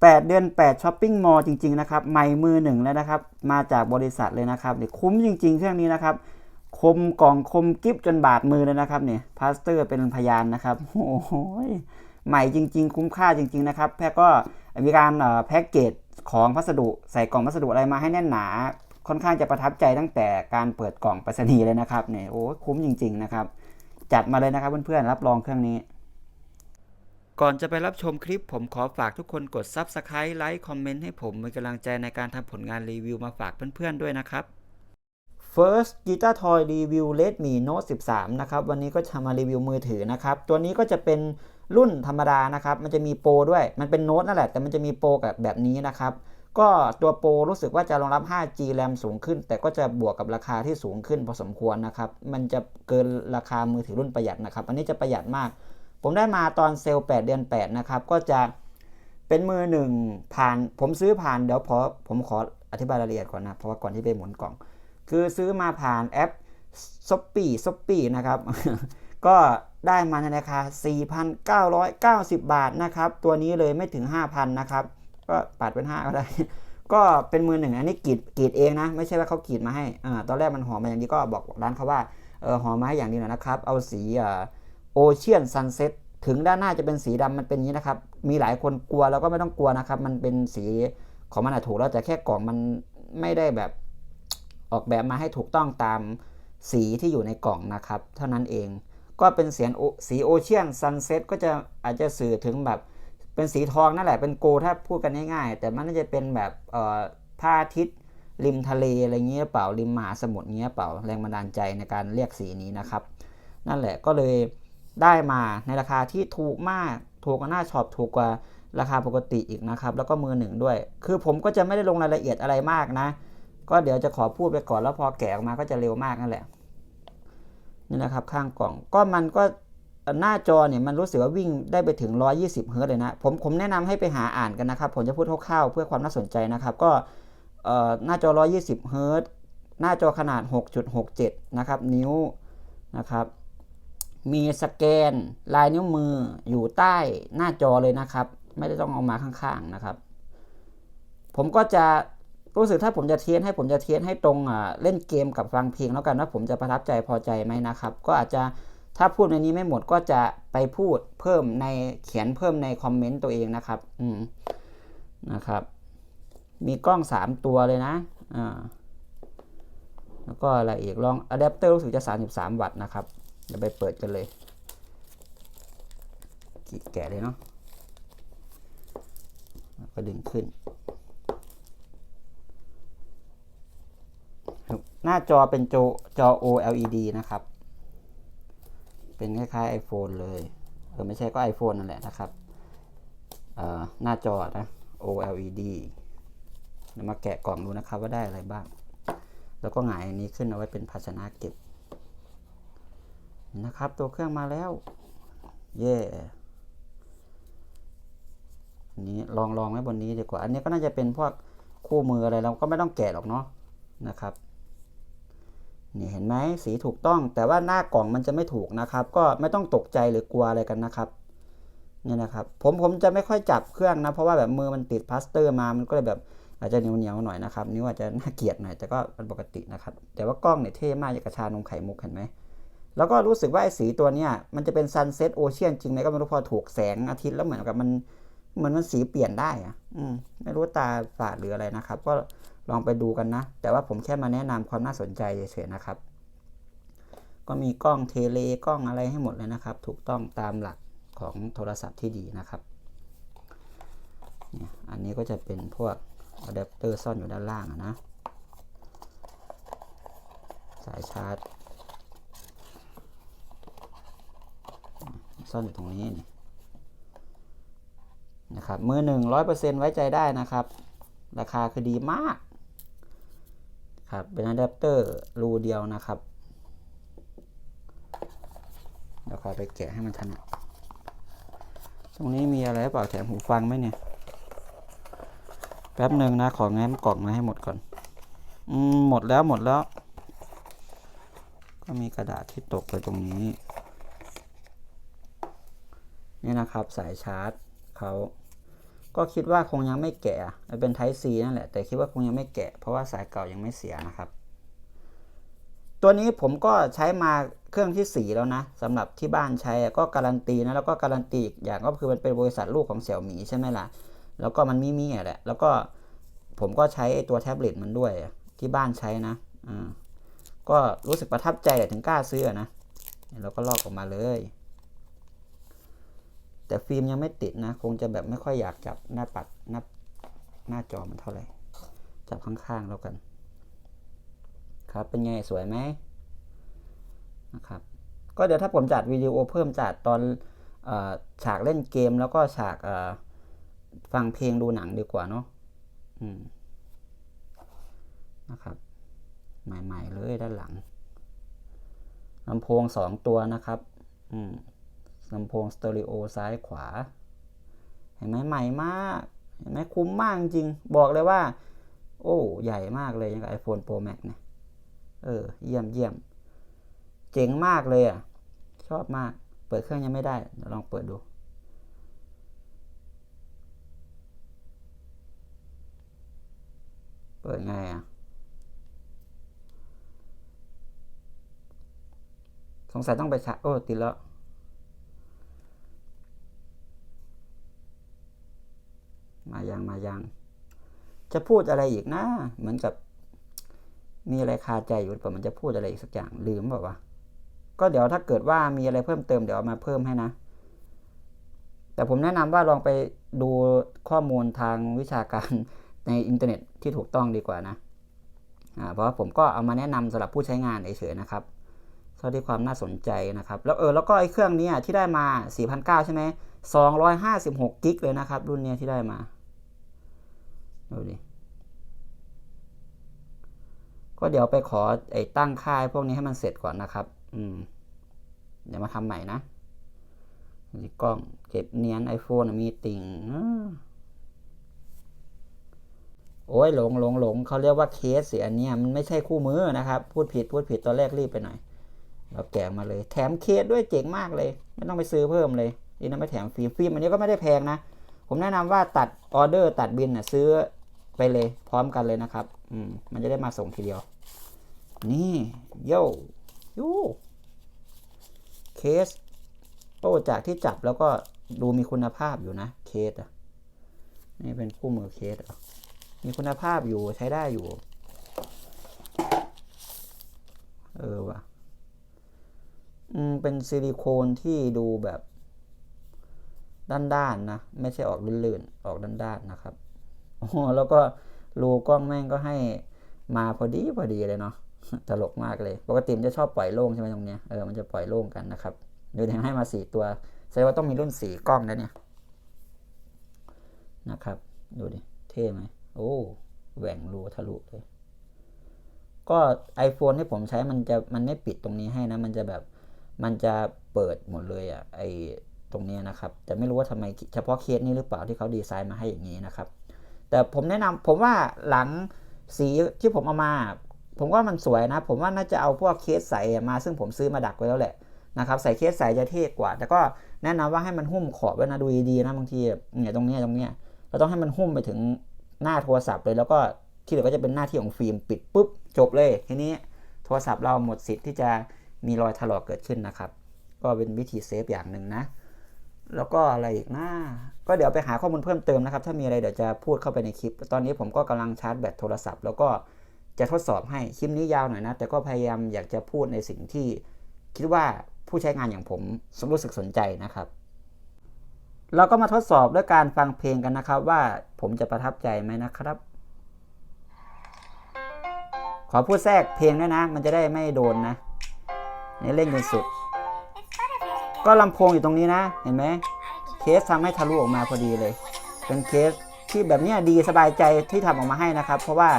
8 เดือน8ช้อปปิ้งมอลล์จริง ๆ นะครับใหม่มือหนึ่งแล้วนะครับ มาจากบริษัทเลยนะครับเนี่ยคุ้มจริง ๆ เครื่องนี้นะครับ คมกล่องคมกิฟจนบาดมือเลยนะครับเนี่ยพาสเตอร์เป็นพยานนะครับโอ้โหใหม่จริง ๆ คุ้มค่าจริง ๆ นะครับ แพทย์ก็มีการแพ็กเกจของพัสดุใส่กล่องพัสดุอะไรมาให้แน่นหนาค่อนข้างจะประทับใจตั้งแต่การเปิดกล่องไปรษณีย์เลยนะครับเนี่ยโอ้คุ้มจริง ๆ นะครับ จัดมาเลยนะครับเพื่อนๆรับรองเครื่องนี้ ก่อนจะไปรับชมคลิปผมขอฝากทุกคนกด Subscribe ไลค์คอมเมนต์ให้ผมเป็นกำลังใจในการทำผลงานรีวิวมาฝากเพื่อนๆด้วยนะครับ First Guitar Toy Review Redmi Note 13 นะครับ วันนี้ก็จะมารีวิวมือถือนะครับ ตัวนี้ก็จะเป็นรุ่นธรรมดานะครับ มันจะมีโปรด้วย มันเป็นโน้ตนั่นแหละ แต่มันจะมีโปรกับแบบนี้นะครับ ก็ตัวโปรรู้สึกว่าจะรองรับ 5G RAM สูงขึ้น แต่ก็จะบวกกับราคาที่สูงขึ้นพอสมควรนะครับ มันจะเกินราคามือถือรุ่นประหยัดนะครับ อันนี้จะประหยัดมาก ผมได้มาตอนเซลล์ 8 เดือน 8 นะครับ ก็จะเป็นมือหนึ่งผ่านผมซื้อผ่านเดี๋ยวพอผมขออธิบายรายละเอียดก่อนนะ เพราะว่าก่อนที่ไปหมุนกล่อง คือซื้อมาผ่านแอป s h o p ปี้ s h o p ปี้นะครับ ก็ได้มาในราคา 4,990 บาทนะครับ ตัวนี้เลยไม่ถึง 5,000 นะครับ ก็ปัดเป็น 5 ก็ได้ ก็เป็นมือหนึ่งอันนี้กรีดกรีดเองนะ ไม่ใช่ว่าเขากรีดมาให้อ่าตอนแรกมันห่อมาอย่างนี้ก็บอกร้านเขาว่าเออห่อมาให้อย่างนี้หน่อยนะครับ เอาสีอ่า โอเชียนซันเซ็ตถึงด้านหน้าจะเป็นสีดำมันเป็นอย่างนี้นะครับ มีหลายคนกลัวแล้วก็ไม่ต้องกลัวนะครับ มันเป็นสีของมันถูกแล้วแต่แค่กล่องมันไม่ได้แบบออกแบบมาให้ถูกต้องตามสีที่อยู่ในกล่องนะครับ เท่านั้นเอง ก็เป็นเสียงสีโอเชียนซันเซ็ตก็จะอาจจะสื่อถึงแบบเป็นสีทองนั่นแหละเป็นโกถ้าพูดกันง่ายๆ แต่มันน่าจะเป็นแบบเอ่อพระอาทิตย์ริมทะเลอะไรเงี้ยเปล่าริมมหาสมุทรเงี้ยเปล่าแรงบันดาลใจในการเรียกสีนี้นะครับ นั่นแหละก็เลย ได้มาในราคาที่ถูกมากถูกกว่าหน้าช็อปถูกกว่าราคาปกติอีกนะครับ แล้วก็มือหนึ่งด้วย คือผมก็จะไม่ได้ลงรายละเอียดอะไรมากนะ ก็เดี๋ยวจะขอพูดไปก่อนแล้วพอแกะออกมาก็จะเร็วมากนั่นแหละนี่นะครับข้างกล่องก็มันก็หน้าจอเนี่ยมันรู้สึกว่าวิ่งได้ไปถึง 120เฮิร์ตซ์เลยนะ ผมผมแนะนำให้ไปหาอ่านกันนะครับ ผมจะพูดคร่าวๆเพื่อความน่าสนใจนะครับ ก็เอ่อหน้าจอ 120เฮิร์ตซ์หน้าจอขนาด 6.67 นะครับ นิ้วนะครับ มีสแกนลายนิ้วมืออยู่ใต้หน้าจอเลยนะครับ ไม่ได้ต้องเอามาข้างๆนะครับ ผมก็จะรู้สึกถ้าผมจะเทสให้ผมจะเทสให้ตรงอ่าเล่นเกมกับฟังเพลงแล้วกันว่าผมจะประทับใจพอใจไหมนะครับ ก็อาจจะถ้าพูดในนี้ไม่หมดก็จะไปพูดเพิ่มในเขียนเพิ่มในคอมเมนต์ตัวเองนะครับ อืมนะครับ มีกล้อง 3 ตัวเลยนะอ่าแล้วก็อะไรอีกลองอะแดปเตอร์รู้สึกจะ 33 วัตต์นะครับ เดี๋ยวไปเปิดกันเลยกีดแกะเลยเนาะก็ดึงขึ้น หน้าจอเป็นจอจอ OLED นะครับ เป็นคล้ายๆ iPhone เลยเออไม่ใช่ก็ iPhone นั่นแหละนะครับหน้าจอนะ OLED เดี๋ยวมาแกะกล่องดูนะครับว่าได้อะไรบ้าง แล้วก็หงายอันนี้ขึ้นเอาไว้เป็นภาชนะเก็บ นะครับ ตัวเครื่องมาแล้ว เย่นนี้ลองลองไว้บนนี้ดีกว่า อันนี้ก็น่าจะเป็นพวกคู่มืออะไรเราก็ไม่ต้องแกะหรอกเนาะนะครับนี่เห็นไหมสีถูกต้องแต่ว่าหน้ากล่องมันจะไม่ถูกนะครับ ก็ไม่ต้องตกใจหรือกลัวอะไรกันนะครับนี่นะครับ ผมผมจะไม่ค่อยจับเครื่องนะ เพราะว่าแบบมือมันติดพลาสเตอร์มามันก็เลยแบบอาจจะเหนียวเหนียวๆหน่อยนะครับนิ้วอาจจะน่าเกลียดหน่อยแต่ก็เป็นปกตินะครับ แต่ว่ากล้องเนี่ยเท่มากอย่างกระชานมไข่มุกเห็นไหม แล้วก็รู้สึกว่าไอ้สีตัวเนี้ยมันจะเป็นซันเซ็ตโอเชียนจริงไหมก็ไม่รู้พอถูกแสงอาทิตย์แล้วเหมือนกับมันเหมือนมันสีเปลี่ยนได้อะอืมไม่รู้ตาฝาดหรืออะไรนะครับ ก็ลองไปดูกันนะ แต่ว่าผมแค่มาแนะนำความน่าสนใจเฉยๆนะครับ ก็มีกล้องเทเลกล้องอะไรให้หมดเลยนะครับ ถูกต้องตามหลักของโทรศัพท์ที่ดีนะครับเนี่ยอันนี้ก็จะเป็นพวกอะแดปเตอร์ซ่อนอยู่ด้านล่างนะ สายชาร์จ ซ่อนอยู่ตรงนี้นี่นะครับมือหนึ่งร้อยเปอร์เซ็นต์ไว้ใจได้นะครับ ราคาคือดีมากครับเป็นอะแดปเตอร์รูเดียวนะครับเดี๋ยวขอไปแกะให้มันถนัดตรงนี้มีอะไรเปล่าแถมหูฟังไหมเนี่ย แป๊บหนึ่งนะ ของแง้มกล่องมาให้หมดก่อน อืมหมดแล้วหมดแล้ว ก็มีกระดาษที่ตกไปตรงนี้ นี่นะครับสายชาร์จเขาก็คิดว่าคงยังไม่แกะมันเป็น Type C นั่นแหละ แต่คิดว่าคงยังไม่แกะ เพราะว่าสายเก่ายังไม่เสียนะครับ ตัวนี้ผมก็ใช้มาเครื่องที่ 4 แล้วนะสำหรับที่บ้านใช้ก็การันตีนะแล้วก็การันตีอีกอย่างก็คือมันเป็นบริษัทลูกของเสี่ยวหมีใช่ไหมล่ะ แล้วก็มันมีมีอะแหละ แล้วก็ผมก็ใช้ไอ้ตัวแท็บเล็ตมันด้วยที่บ้านใช้นะอ่าก็รู้สึกประทับใจถึงกล้าซื้อนะแล้วก็ลอกออกมาเลย แต่ฟิล์มยังไม่ติดนะ คงจะแบบไม่ค่อยอยากจับหน้าปัดหน้าหน้าจอมันเท่าไหร่ จับข้างๆแล้วกัน ครับเป็นไงสวยไหมนะครับ ก็เดี๋ยวถ้าผมจัดวิดีโอเพิ่มจัดตอนฉากเล่นเกมแล้วก็ฉากฟังเพลงดูหนังดีกว่าเนาะนะครับ ใหม่ ๆ เลยด้านหลังลำโพงสองตัวนะครับ อืม ลำโพงสเตอริโอซ้ายขวา เห็นไหมใหม่มาก เห็นไหมคุ้มมากจริง บอกเลยว่า โอ้ใหญ่มากเลยยังกับ iPhone Pro Max เนี่ย เออ เยี่ยมเยี่ยม เจ๋งมากเลยอะ ชอบมาก เปิดเครื่องยังไม่ได้เดี๋ยวลองเปิดดูเปิดไงอะ สงสัยต้องไปชาร์จโอ้ ติดแล้ว มางมายัง จะพูดอะไรอีกนะเหมือนกับ มีอะไรคาใจอยู่หรือเปล่ามันจะพูดอะไรอีกสักอย่างลืมแบบว่าวะก็เดี๋ยวถ้าเกิดว่ามีอะไรเพิ่มเติมเดี๋ยวามาเพิ่มให้นะ แต่ผมแนะนำว่าลองไปดูข้อมูลทางวิชาการในอินเทอร์เน็ตที่ถูกต้องดีกว่านะเพราะว่าผมก็เอามาแนะนำสำหรับผู้ใช้งานเฉยๆนะครับเท่าที่ความน่าสนใจนะครับ แล้วเออแล้วก็ไอ้เครื่องนี้ที่ได้มา 4,900 ใช่ไหม256 กิกเลยนะครับ รุ่นเนี้ยที่ได้มา ดูดิ ก็เดี๋ยวไปขอไอ้ตั้งค่ายพวกนี้ให้มันเสร็จก่อนนะครับ อืม เดี๋ยวมาทำใหม่นะนี่กล้องเก็บเนียน iPhone มีติ่งอโอ้ยหลงหลงหลงเขาเรียกว่าเคสเสียเนี่ยมันไม่ใช่คู่มือนะครับ พูดผิดพูดผิดตอนแรกรีบไปหน่อย เราแกะมาเลย แถมเคสด้วยเจ๋งมากเลย ไม่ต้องไปซื้อเพิ่มเลยดีนะไม่แถมฟิล์มฟิล์มอันนี้ก็ไม่ได้แพงนะ ผมแนะนำว่าตัดออเดอร์ตัดบินน่ะซื้อ ไปเลยพร้อมกันเลยนะครับ อืม มันจะได้มาส่งทีเดียว นี่โยโยเคสโอ้จากที่จับแล้วก็ดูมีคุณภาพอยู่นะ เคสอะ นี่เป็นคู่มือเคสอะมีคุณภาพอยู่ใช้ได้อยู่ เออว่ะ อืม เป็นซิลิโคนที่ดูแบบ ด้านๆนะไม่ใช่ออกลื่นๆ ออกด้านๆนะครับ แล้วก็รูกล้องแม่งก็ให้มาพอดีพอดีเลยเนาะตลกมากเลย ปกติมันจะชอบปล่อยโล่งใช่ไหมตรงเนี้ยเออมันจะปล่อยโล่งกันนะครับเดี๋ยวให้มาสี่ตัวแสดงว่าต้องมีรุ่นสี่กล้องนะเนี่ยนะครับ ดูดิเท่ไหมโอ้แหว่งรูทะลุเลย ก็ iPhone ที่ผมใช้มันจะมันไม่ปิดตรงนี้ให้นะ มันจะแบบมันจะเปิดหมดเลยอะ่ะไอตรงนี้นะครับ แต่ไม่รู้ว่าทำไมเฉพาะเคสนี้หรือเปล่าที่เขาดีไซน์มาให้อย่างนี้นะครับ แต่ผมแนะนำผมว่าหลังสีที่ผมเอามา ผมว่ามันสวยนะ ผมว่าน่าจะเอาพวกเคสใสมา ซึ่งผมซื้อมาดักไว้แล้วแหละนะครับใส่เคสใสจะเท่กว่า แต่ก็แนะนำว่าให้มันหุ้มขอบไว้นะดูดีๆนะบางทีเนี่ยตรงเนี้ยตรงเนี้ยเราต้องให้มันหุ้มไปถึงหน้าโทรศัพท์เลย แล้วก็ที่เหลือก็จะเป็นหน้าที่ของฟิล์มปิดปุ๊บจบเลยทีนี้โทรศัพท์เราหมดสิทธิ์ที่จะมีรอยถลอกเกิดขึ้นนะครับ ก็เป็นวิธีเซฟอย่างหนึ่งนะ แล้วก็อะไรอีกนะก็เดี๋ยวไปหาข้อมูลเพิ่มเติมนะครับ ถ้ามีอะไรเดี๋ยวจะพูดเข้าไปในคลิป ตอนนี้ผมก็กำลังชาร์จแบตโทรศัพท์ แล้วก็จะทดสอบให้คลิปนี้ยาวหน่อยนะ แต่ก็พยายามอยากจะพูดในสิ่งที่ คิดว่าผู้ใช้งานอย่างผมรู้สึกสนใจนะครับ เราก็มาทดสอบด้วยการฟังเพลงกันนะครับ ว่าผมจะประทับใจไหมนะครับ ขอพูดแทรกเพลงด้วยนะ มันจะได้ไม่โดนนะนี่เล่นจนสุด ก็ลำโพงอยู่ตรงนี้นะ เห็นไหมเคสทำให้ทะลุออกมาพอดีเลย เป็นเคสที่แบบเนี้ยดีสบายใจที่ทำออกมาให้นะครับ เพราะว่า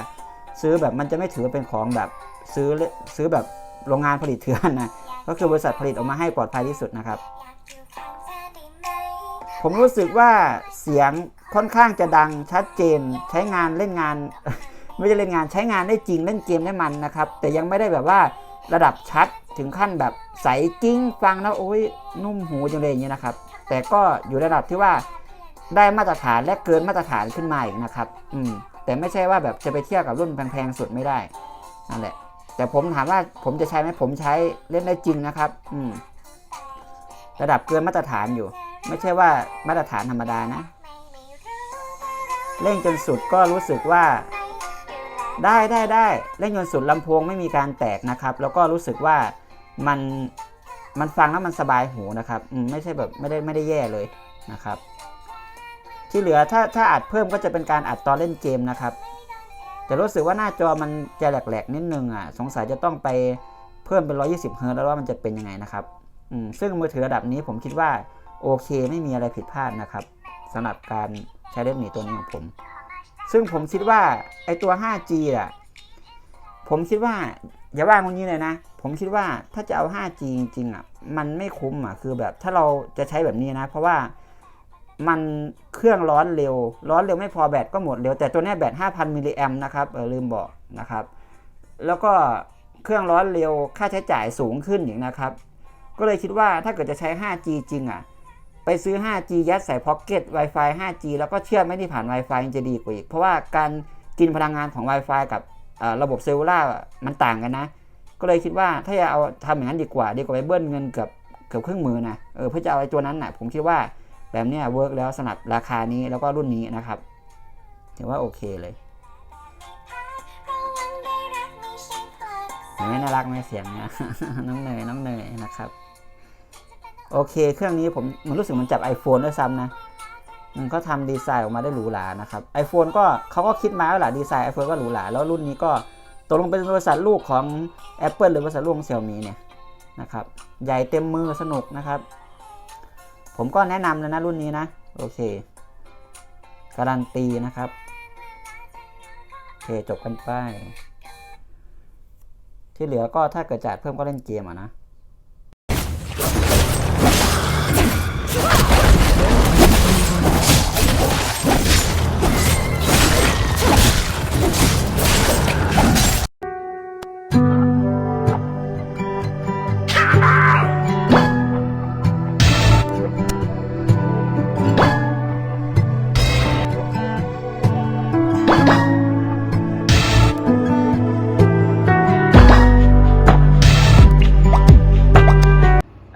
ซื้อแบบมันจะไม่ถือเป็นของแบบซื้อซื้อแบบโรงงานผลิตเถื่อนนะก็คือบริษัทผลิตออกมาให้ปลอดภัยที่สุดนะครับ ผมรู้สึกว่าเสียงค่อนข้างจะดังชัดเจนใช้งานเล่นงาน ไม่ใช่เล่นงานใช้งานได้จริงเล่นเกมได้มันนะครับ แต่ยังไม่ได้แบบว่าระดับชัด ถึงขั้นแบบใสกิ้งฟังแล้วโอ้ยนุ่มหูจังเลยอย่างเงี้ยนะครับ แต่ก็อยู่ระดับที่ว่าได้มาตรฐานและเกินมาตรฐานขึ้นมาอีกนะครับ อืม แต่ไม่ใช่ว่าแบบจะไปเทียบกับรุ่นแพงๆสุดไม่ได้นั่นแหละ แต่ผมถามว่าผมจะใช้ไหมผมใช้เล่นได้จริงนะครับ อืม ระดับเกินมาตรฐานอยู่ ไม่ใช่ว่ามาตรฐานธรรมดานะ เล่นจนสุดก็รู้สึกว่า ได้ได้ได้เล่นจนสุดลำโพงไม่มีการแตกนะครับ แล้วก็รู้สึกว่ามันมันฟังแล้วมันสบายหูนะครับไม่ใช่แบบไม่ได้ไม่ได้แย่เลยนะครับ ที่เหลือถ้าถ้าอัดเพิ่มก็จะเป็นการอัดตอนเล่นเกมนะครับแต่รู้สึกว่าหน้าจอมันจะแหลกๆนิดนึงอะสงสัยจะต้องไปเพิ่มเป็น 120เฮิร์ตแล้วว่ามันจะเป็นยังไงนะครับอืมซึ่งมือถือระดับนี้ผมคิดว่าโอเคไม่มีอะไรผิดพลาดนะครับสำหรับการใช้เล่นหมีตัวนี้ของผม ซึ่งผมคิดว่าไอตัว 5G อะผมคิดว่าอย่าว่าตรงนี้เลยนะ ผมคิดว่าถ้าจะเอา 5G จริงๆอะมันไม่คุ้มอะคือแบบถ้าเราจะใช้แบบนี้นะ เพราะว่ามันเครื่องร้อนเร็ว ร้อนเร็วไม่พอแบตก็หมดเร็ว แต่ตัวนี้แบต 5,000 มิลลิแอมนะครับเออลืมบอกนะครับ แล้วก็เครื่องร้อนเร็วค่าใช้จ่ายสูงขึ้นอีกนะครับ ก็เลยคิดว่าถ้าเกิดจะใช้ 5G จริงอะ ไปซื้อ 5G ยัดใส่พ็อกเก็ต Wi-Fi 5G แล้วก็เชื่อมไม่ได้ผ่าน Wi-Fi ยังจะดีกว่าอีก เพราะว่าการกินพลังงานของ Wi-Fi กับระบบเซลลูล่ามันต่างกันนะ ก็เลยคิดว่าถ้าจะเอาทำอย่างนั้นดีกว่า ดีกว่าไปเบิ้ลเงินเกือบเกือบครึ่งมือนะเออเพื่อจะเอาไอ้ตัวนั้นนะ่ะผมคิดว่าแบบเนี้ยเวิร์กแล้วสำหรับราคานี้แล้วก็รุ่นนี้นะครับถือว่าโอเคเลยเห็นไหมน่ารักไหมเสียงนี่ยน้องเนยน้องเนยนะครับ โอเค เครื่องนี้ผมมันรู้สึกมันจับ iPhone ด้วยซ้ำนะ มันก็ทำดีไซน์ออกมาได้หรูหรานะครับ iPhone ก็เขาก็คิดมาแล้วแหละดีไซน์ iPhone ก็หรูหราแล้วรุ่นนี้ก็ตกลงเป็นบริษัทลูกของ Apple หรือบริษัทลูกของ Xiaomi เนี่ยนะครับ ใหญ่เต็มมือสนุกนะครับ ผมก็แนะนำเลยนะรุ่นนี้นะ โอเค การันตีนะครับ โอเคจบกันไป ที่เหลือก็ถ้าเกิดจ่ายเพิ่มก็เล่นเกมอะนะ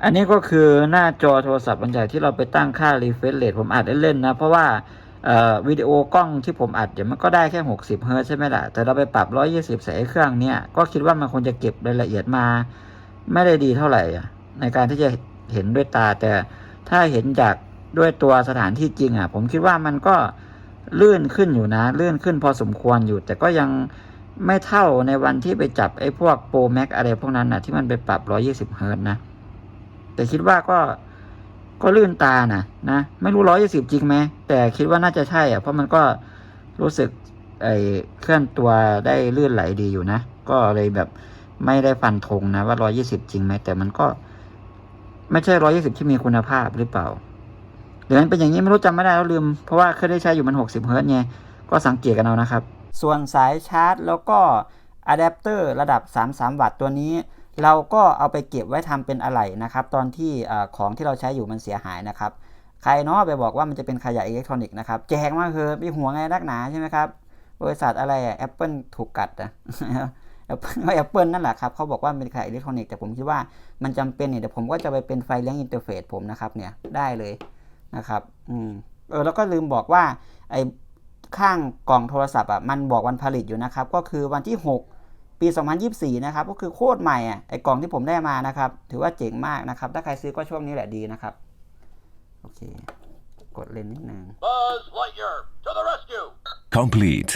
อันนี้ก็คือหน้าจอโทรศัพท์อันใหญ่ที่เราไปตั้งค่า refresh rate ผมอัดเล่นๆนะ เพราะว่าวิดีโอกล้องที่ผมอัดเดี๋ยวมันก็ได้แค่ 60เฮิร์ตใช่ไหมล่ะ แต่เราไปปรับ 120 ใส่ไอ้เครื่องเนี้ยก็คิดว่ามันคงจะเก็บรายละเอียดมา ไม่ได้ดีเท่าไหร่ ในการที่จะเห็นด้วยตา แต่ถ้าเห็นจากด้วยตัวสถานที่จริงอะ ผมคิดว่ามันก็ลื่นขึ้นอยู่นะ ลื่นขึ้นพอสมควรอยู่ แต่ก็ยังไม่เท่าในวันที่ไปจับไอ้พวกโปรแม็กอะไรพวกนั้นนะที่มันไปปรับ 120เฮิร์ตนะ แต่คิดว่าก็ก็ลื่นตานะนะไม่รู้ร้อยยี่สิบจริงไหมแต่คิดว่าน่าจะใช่อะเพราะมันก็รู้สึกไอ้เคลื่อนตัวได้ลื่นไหลดีอยู่นะ ก็เลยแบบไม่ได้ฟันธงนะว่าร้อยี่สิบจริงไหมแต่มันก็ ไม่ใช่ร้อยี่สิบที่มีคุณภาพหรือเปล่าหรือมันเป็นอย่างนี้ไม่รู้จำไม่ได้แล้วลืม เพราะว่าเคยได้ใช้อยู่มันหกสิบเฮิร์ตไงก็สังเกตกันเอานะครับ ส่วนสายชาร์จแล้วก็อะแดปเตอร์ระดับ 33 วัตต์ตัวนี้ เราก็เอาไปเก็บไว้ทำเป็นอะไหล่นะครับ ตอนที่ของที่เราใช้อยู่มันเสียหายนะครับ ใครเนาะไปบอกว่ามันจะเป็นขยะอิเล็กทรอนิกส์นะครับ แจกมากคือมีหัวไงนักหนาใช่ไหมครับ บริษัทอะไรอะแอปเปิลถูกกัดอะแอปเปิลแอปเปิลนั่นแหละครับเขาบอกว่าเป็นขยะอิเล็กทรอนิกส์แต่ผมคิดว่ามันจำเป็นเนี่ยเดี๋ยวผมก็จะไปเป็นไฟเลี้ยงอินเทอร์เฟซผมนะครับเนี่ยได้เลยนะครับ อืมเออแล้วก็ลืมบอกว่าไอ้ข้างกล่องโทรศัพท์อะมันบอกวันผลิตอยู่นะครับ ก็คือวันที่ 6 ปี 2024 นะครับ ก็คือโคตรใหม่อะไอ้กล่องที่ผมได้มานะครับ ถือว่าเจ๋งมากนะครับ ถ้าใครซื้อก็ช่วงนี้แหละดีนะครับ โอเค กดเล่นนิดนึง Buzz Lightyear to the rescue! complete.